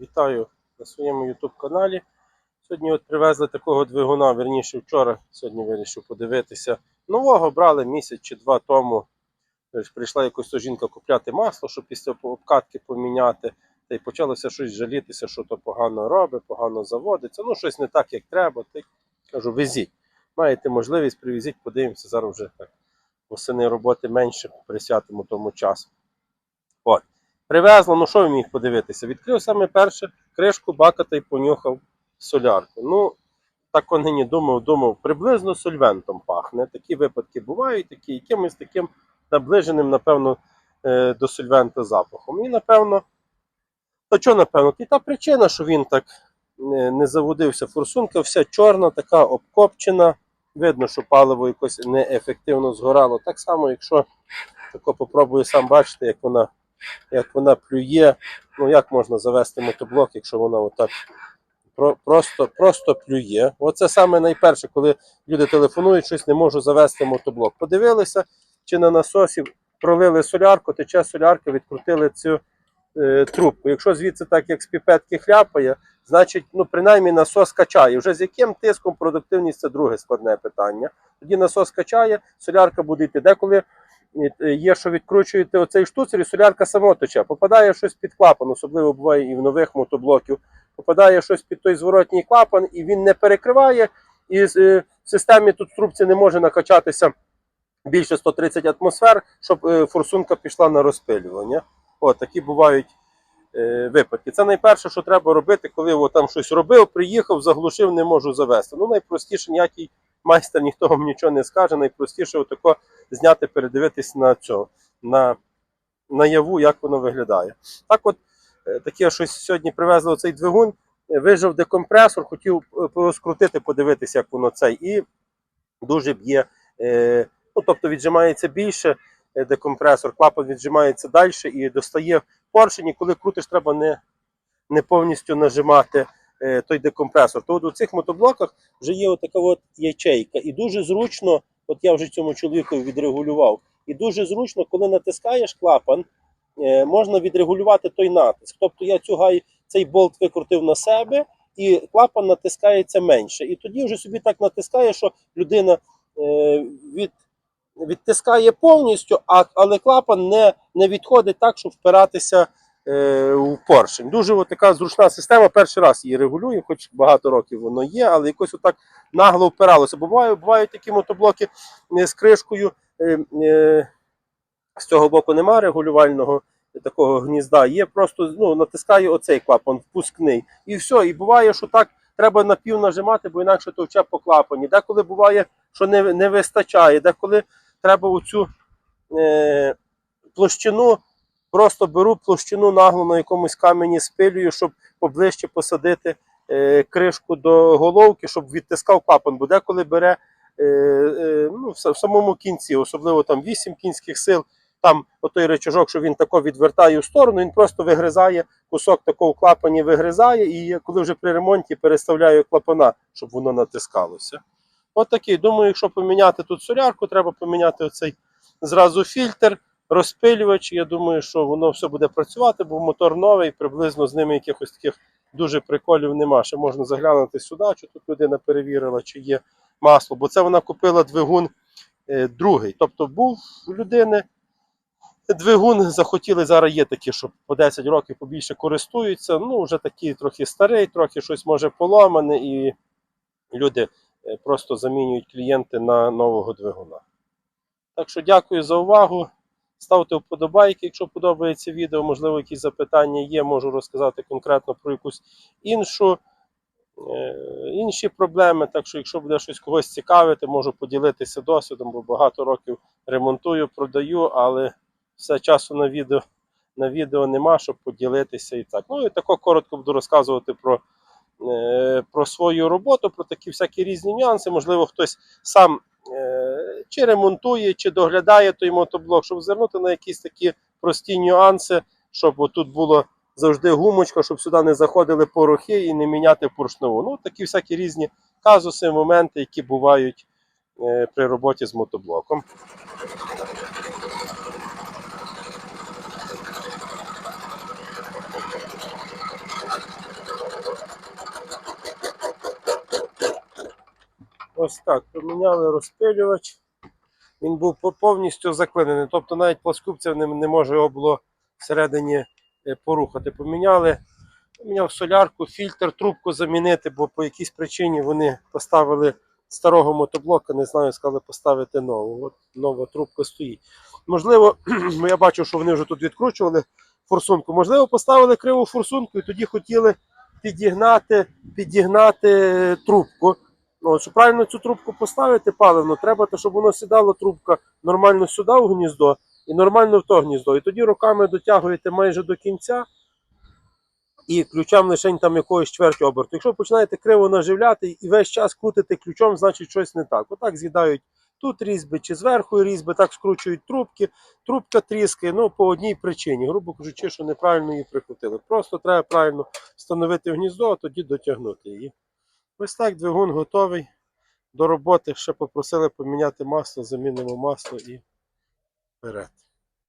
Вітаю на своєму YouTube каналі. Сьогодні от привезли такого двигуна, верніше вчора, сьогодні вирішив подивитися. Нового брали місяць чи два тому. Прийшла якось жінка купляти масло, щоб після обкатки поміняти. Та й почалося щось жалітися, що то погано робить, погано заводиться. Ну, щось не так, як треба. Та кажу, везіть. Маєте можливість, привезіть, подивимося. Зараз вже так восени роботи менше присвятимо тому часу. От. Привезла, ну що ви міг подивитися? Відкрив саме перше кришку бака та й понюхав солярку. Ну, так он нині думав, думав, приблизно сольвентом пахне. Такі випадки бувають, такі, якимось таким наближеним, напевно, е, до сольвента запахом. І, напевно, то що, напевно, і та причина, що він так не, не заводився. Форсунка вся чорна, така обкопчена. Видно, що паливо якось неефективно згорало. Так само, якщо тако попробую сам бачити, як вона як вона плює. Ну як можна завести мотоблок, якщо вона отак про- просто, просто плює. Оце саме найперше, коли люди телефонують, щось не можу завести мотоблок. Подивилися, чи на насосі пролили солярку, тече солярка, відкрутили цю е, трубку. Якщо звідси так, як з піпетки хляпає, значить, ну принаймні насос качає. Вже з яким тиском продуктивність це друге складне питання. Тоді насос качає, солярка буде йти. Деколи є, що відкручуєте оцей штуцер, і солярка само тече. Попадає щось під клапан, особливо буває і в нових мотоблоків. Попадає щось під той зворотній клапан, і він не перекриває, і е, в системі тут в трубці не може накачатися більше 130 атмосфер, щоб е, форсунка пішла на розпилювання. От такі бувають е, випадки. Це найперше, що треба робити, коли там щось робив, приїхав, заглушив, не можу завести. Ну, найпростіше, ніякий майстер ніхто вам нічого не скаже. Найпростіше отако зняти, передивитись на цього, на наяву, як воно виглядає. Так, от е, таке щось сьогодні привезли оцей двигун, вижав декомпресор, хотів е, розкрутити, подивитися, як воно цей. І дуже б'є. Е, ну, тобто віджимається більше декомпресор, клапан віджимається далі і достає поршень, і коли крутиш, треба не, не повністю нажимати той декомпресор. То от у цих мотоблоках вже є отака от ячейка. І дуже зручно, от я вже цьому чоловіку відрегулював, і дуже зручно, коли натискаєш клапан, е, можна відрегулювати той натиск. Тобто я цю гай, цей болт викрутив на себе, і клапан натискається менше. І тоді вже собі так натискає, що людина е, від, відтискає повністю, а, але клапан не, не відходить так, щоб впиратися е, у поршень. Дуже от така зручна система. Перший раз її регулюю, хоч багато років воно є, але якось отак нагло впиралося. Бувають, бувають такі мотоблоки е, з кришкою. Е, е, з цього боку немає регулювального такого гнізда. Є просто ну, натискаю оцей клапан, впускний. І все. І буває, що так треба напів нажимати, бо інакше товче по клапані. Деколи буває, що не, не вистачає, деколи треба оцю е, площину, просто беру площину нагло на якомусь камені спилюю, щоб поближче посадити е, кришку до головки, щоб відтискав клапан. Бо деколи бере е, е, ну, в самому кінці, особливо там 8 кінських сил, там отой речажок, що він тако відвертає в сторону, він просто вигризає кусок такого клапані, вигризає, і коли вже при ремонті переставляю клапана, щоб воно натискалося. От такий. Думаю, якщо поміняти тут солярку, треба поміняти оцей зразу фільтр, розпилювач. Я думаю, що воно все буде працювати, бо мотор новий, приблизно з ними якихось таких дуже приколів нема. Ще можна заглянути сюди, чи тут людина перевірила, чи є масло. Бо це вона купила двигун е, другий. Тобто був у людини двигун, захотіли зараз є такі, що по 10 років побільше користуються. Ну, вже такий трохи старий, трохи щось може поламане, і люди е, просто замінюють клієнти на нового двигуна. Так що дякую за увагу. Ставте вподобайки, якщо подобається відео, можливо, якісь запитання є, можу розказати конкретно про якусь іншу, е, інші проблеми. Так що, якщо буде щось когось цікавити, можу поділитися досвідом, бо багато років ремонтую, продаю, але все часу на відео, на відео нема, щоб поділитися і так. Ну і тако коротко буду розказувати про, е, про свою роботу, про такі всякі різні нюанси. Можливо, хтось сам чи ремонтує, чи доглядає той мотоблок, щоб звернути на якісь такі прості нюанси, щоб тут було завжди гумочка, щоб сюди не заходили порохи і не міняти поршневу. Ну, такі всякі різні казуси, моменти, які бувають е, при роботі з мотоблоком. Ось так, поміняли розпилювач. Він був повністю заклинений. Тобто навіть плоскупця не, може його було всередині е, порухати. Поміняли, поміняв солярку, фільтр, трубку замінити, бо по якійсь причині вони поставили старого мотоблока, не знаю, сказали поставити нову. От нова трубка стоїть. Можливо, я бачу, що вони вже тут відкручували форсунку. Можливо, поставили криву форсунку і тоді хотіли підігнати, підігнати трубку. Ну, щоб правильно цю трубку поставити паливно, треба, те, щоб воно сідало трубка нормально сюди в гніздо і нормально в то гніздо. І тоді руками дотягуєте майже до кінця і ключам лише там якоїсь чверть оберту. Якщо починаєте криво наживляти і весь час крутите ключом, значить щось не так. Отак з'їдають тут різьби чи зверху різьби, так скручують трубки, трубка тріскає, ну по одній причині, грубо кажучи, що неправильно її прикрутили. Просто треба правильно встановити гніздо, а тоді дотягнути її. Ось так двигун готовий. До роботи ще попросили поміняти масло, замінимо масло і вперед.